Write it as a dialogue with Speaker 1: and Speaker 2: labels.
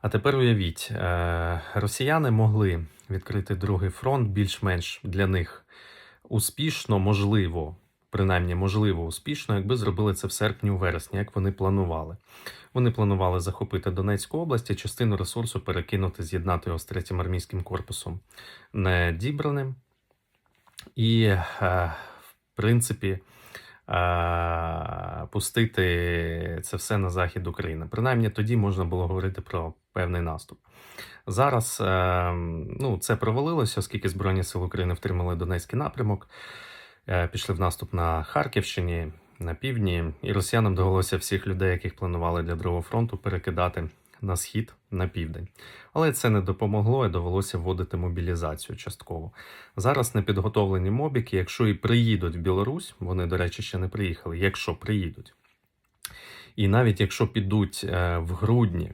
Speaker 1: А тепер уявіть, е, росіяни могли відкрити другий фронт більш-менш для них успішно, можливо, принаймні можливо успішно, якби зробили це в серпні-вересні, як вони планували. Вони планували захопити Донецьку область і частину ресурсу перекинути, з'єднати його з третім армійським корпусом недібраним. І, е, в принципі, е, пустити це все на захід України. Принаймні тоді можна було говорити про певний наступ. Зараз е, ну, це провалилося, оскільки Збройні Сили України втримали Донецький напрямок, е, пішли в наступ на Харківщині, на півдні, і росіянам довелося всіх людей, яких планували для другого фронту, перекидати на схід на південь. Але це не допомогло і довелося вводити мобілізацію частково. Зараз непідготовлені мобіки, якщо і приїдуть в Білорусь, вони, до речі, ще не приїхали, якщо приїдуть. І навіть якщо підуть е, в грудні